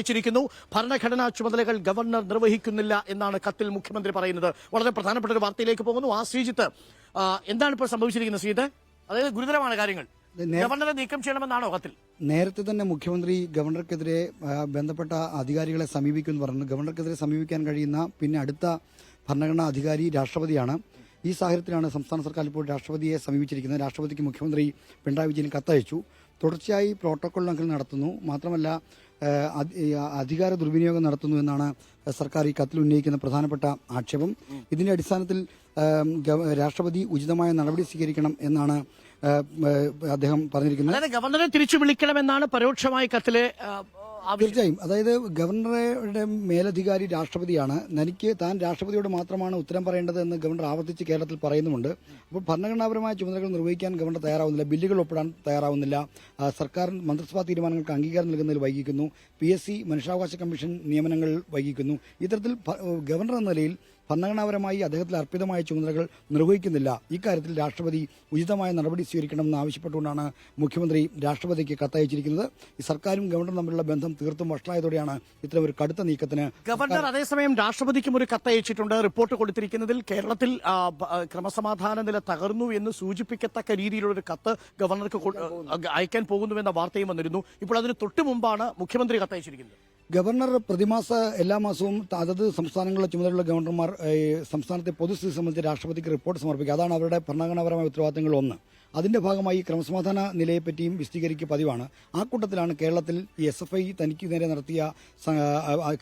കത്തയച്ചിരിക്കുന്നു ഭരണഘടനാ ചുമതലകൾ ഗവർണർ നിർവഹിക്കുന്നില്ല എന്നാണ് കത്തിൽ മുഖ്യമന്ത്രി പറയുന്നത്. വളരെ പ്രധാനപ്പെട്ട ഒരു വാർത്തയിലേക്ക് പോകുന്നു. ആ ശ്രീജിത്ത് എന്താണ് ഇപ്പോൾ സംഭവിച്ചിരിക്കുന്നത് ശ്രീജിത്ത്? അതായത് ഗുരുതരമാണ് കാര്യങ്ങൾ. ഗവർണറെ നീക്കം ചെയ്യണമെന്നാണോ കത്തിൽ? നേരത്തെ തന്നെ മുഖ്യമന്ത്രി ഗവർണർക്കെതിരെ ബന്ധപ്പെട്ട അധികാരികളെ സമീപിക്കുമെന്ന് പറഞ്ഞു. ഗവർണർക്കെതിരെ സമീപിക്കാൻ കഴിയുന്ന പിന്നെ അടുത്ത ഭരണഘടനാ അധികാരി രാഷ്ട്രപതിയാണ്. ഈ സാഹചര്യത്തിലാണ് സംസ്ഥാന സർക്കാർ ഇപ്പോൾ രാഷ്ട്രപതിയെ സമീപിച്ചിരിക്കുന്നത്. രാഷ്ട്രപതിക്ക് മുഖ്യമന്ത്രി പിണറായി വിജയൻ കത്തയച്ചു. തുടർച്ചയായി പ്രോട്ടോകോൾ ലംഘനം നടത്തുന്നു. മാത്രമല്ല അധികാര ദുർവിനിയോഗം നടത്തുന്നു എന്നാണ് സർക്കാർ ഈ കത്തിൽ ഉന്നയിക്കുന്ന പ്രധാനപ്പെട്ട ആക്ഷേപം. ഇതിന്റെ അടിസ്ഥാനത്തിൽ രാഷ്ട്രപതി ഉചിതമായ നടപടി സ്വീകരിക്കണം എന്നാണ് അദ്ദേഹം പറഞ്ഞിരിക്കുന്നത്. ഗവർണറെ തിരിച്ചു വിളിക്കണമെന്നാണ് പരോക്ഷമായി കത്തിലെ തീർച്ചയായും. അതായത് ഗവർണറുടെ മേലധികാരി രാഷ്ട്രപതിയാണ്. തനിക്ക് താൻ രാഷ്ട്രപതിയോട് മാത്രമാണ് ഉത്തരം പറയേണ്ടത് എന്ന് ഗവർണർ ആവർത്തിച്ച് കേരളത്തിൽ പറയുന്നുമുണ്ട്. അപ്പോൾ ഭരണഘടനാപരമായ ചുമതലകൾ നിർവഹിക്കാൻ ഗവർണർ തയ്യാറാവുന്നില്ല. ബില്ലുകൾ ഒപ്പിടാൻ തയ്യാറാവുന്നില്ല. സർക്കാർ മന്ത്രിസഭാ തീരുമാനങ്ങൾക്ക് അംഗീകാരം നൽകുന്നതിൽ വൈകിക്കുന്നു. പി എസ് സി മനുഷ്യാവകാശ കമ്മീഷൻ നിയമനങ്ങൾ വൈകിക്കുന്നു. ഇത്തരത്തിൽ ഗവർണർ എന്ന നിലയിൽ ഭരണഘടനാപരമായി അദ്ദേഹത്തിൽ അർപ്പിതമായ ചുമതലകൾ നിർവഹിക്കുന്നില്ല. ഇക്കാര്യത്തിൽ രാഷ്ട്രപതി ഉചിതമായ നടപടി സ്വീകരിക്കണമെന്ന് ആവശ്യപ്പെട്ടുകൊണ്ടാണ് മുഖ്യമന്ത്രി രാഷ്ട്രപതിക്ക് കത്തയച്ചിരിക്കുന്നത്. സർക്കാരും ഗവർണറും തമ്മിലുള്ള ബന്ധം തീർത്തും വഷളായതോടെയാണ് ഇത്തരം ഒരു കടുത്ത നീക്കത്തിന് ഗവർണർ അതേസമയം രാഷ്ട്രപതിക്കും ഒരു കത്തയച്ചിട്ടുണ്ട്. റിപ്പോർട്ട് കൊടുത്തിരിക്കുന്നതിൽ കേരളത്തിൽ ക്രമസമാധാന നില തകർന്നു എന്ന് സൂചിപ്പിക്കത്തക്ക രീതിയിലുള്ള ഒരു കത്ത് ഗവർണർക്ക് അയക്കാൻ പോകുന്നുവെന്ന വാർത്തയും വന്നിരുന്നു. ഇപ്പോൾ അതിന് തൊട്ടു മുമ്പാണ് മുഖ്യമന്ത്രി കത്തയച്ചിരിക്കുന്നത്. ഗവർണർ പ്രതിമാസ എല്ലാ മാസവും അതത് സംസ്ഥാനങ്ങളിലെ ചുമതലയുള്ള ഗവർണർമാർ സംസ്ഥാനത്തെ പൊതുസ്ഥിതി സംബന്ധിച്ച് രാഷ്ട്രപതിക്ക് റിപ്പോർട്ട് സമർപ്പിക്കുക. അതാണ് അവരുടെ ഭരണഘടനാപരമായ ഉത്തരവാദിത്തങ്ങൾ ഒന്ന്. അതിന്റെ ഭാഗമായി ക്രമസമാധാന നിലയെപ്പറ്റിയും വിശദീകരിക്കുക പതിവാണ്. ആ കൂട്ടത്തിലാണ് കേരളത്തിൽ എസ് എഫ് ഐ തനിക്ക് നേരെ നടത്തിയ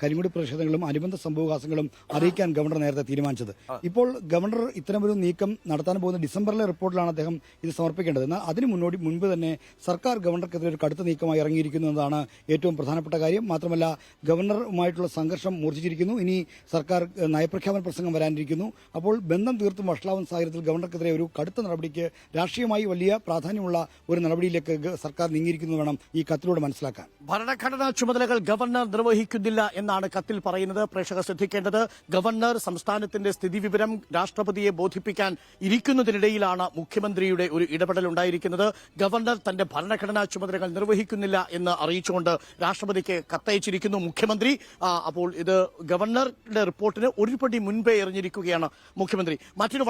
കരിമുടി പ്രതിഷേധങ്ങളും അനുബന്ധ സംഭവകാസങ്ങളും അറിയിക്കാൻ ഗവർണർ നേരത്തെ തീരുമാനിച്ചത്. ഇപ്പോൾ ഗവർണർ ഇത്തരമൊരു നീക്കം നടത്താൻ പോകുന്ന ഡിസംബറിലെ റിപ്പോർട്ടിലാണ് അദ്ദേഹം ഇത് സമർപ്പിക്കേണ്ടത്. എന്നാൽ അതിന് മുന്നോടി മുൻപ് തന്നെ സർക്കാർ ഗവർണർക്കെതിരെ ഒരു കടുത്ത നീക്കമായി ഇറങ്ങിയിരിക്കുന്നു എന്നതാണ് ഏറ്റവും പ്രധാനപ്പെട്ട കാര്യം. മാത്രമല്ല ഗവർണറുമായിട്ടുള്ള സംഘർഷം മൂർച്ഛിച്ചിരിക്കുന്നു. ഇനി സർക്കാർ നയപ്രഖ്യാപന പ്രസംഗം വരാനിരിക്കുന്നു. അപ്പോൾ ബന്ധം തീർത്തും വഷളാവുന്ന സാഹചര്യത്തിൽ ഗവർണർക്കെതിരെ ഒരു കടുത്ത നടപടിക്ക് രാഷ്ട്രീയമായി വലിയ പ്രാധാന്യമുള്ള ഒരു നടപടിയിലേക്ക് സർക്കാർ നീങ്ങിയിരിക്കുന്നു വേണം ഈ കത്തിലൂടെ മനസ്സിലാക്കാൻ. ഭരണഘടനാ ചുമതലകൾ ഗവർണർ നിർവഹിക്കുന്നില്ല എന്നാണ് കത്തിൽ പറയുന്നത്. പ്രേക്ഷകർ ശ്രദ്ധിക്കേണ്ടത് ഗവർണർ സംസ്ഥാനത്തിന്റെ സ്ഥിതിവിവരം രാഷ്ട്രപതിയെ ബോധിപ്പിക്കാൻ ഇരിക്കുന്നതിനിടയിലാണ് മുഖ്യമന്ത്രിയുടെ ഒരു ഇടപെടൽ ഉണ്ടായിരിക്കുന്നത്. ഗവർണർ തന്റെ ഭരണഘടനാ ചുമതലകൾ നിർവഹിക്കുന്നില്ല എന്ന് അറിയിച്ചുകൊണ്ട് രാഷ്ട്രപതിക്ക് കത്തയച്ചിരിക്കുന്നു. മുഖ്യമന്ത്രി. ആ, അപ്പോൾ ഇത് ഗവർണറുടെ റിപ്പോർട്ടിന് ഒരു പടി മുൻപേ എറിഞ്ഞിരിക്കുകയാണ് മുഖ്യമന്ത്രി. മറ്റൊരു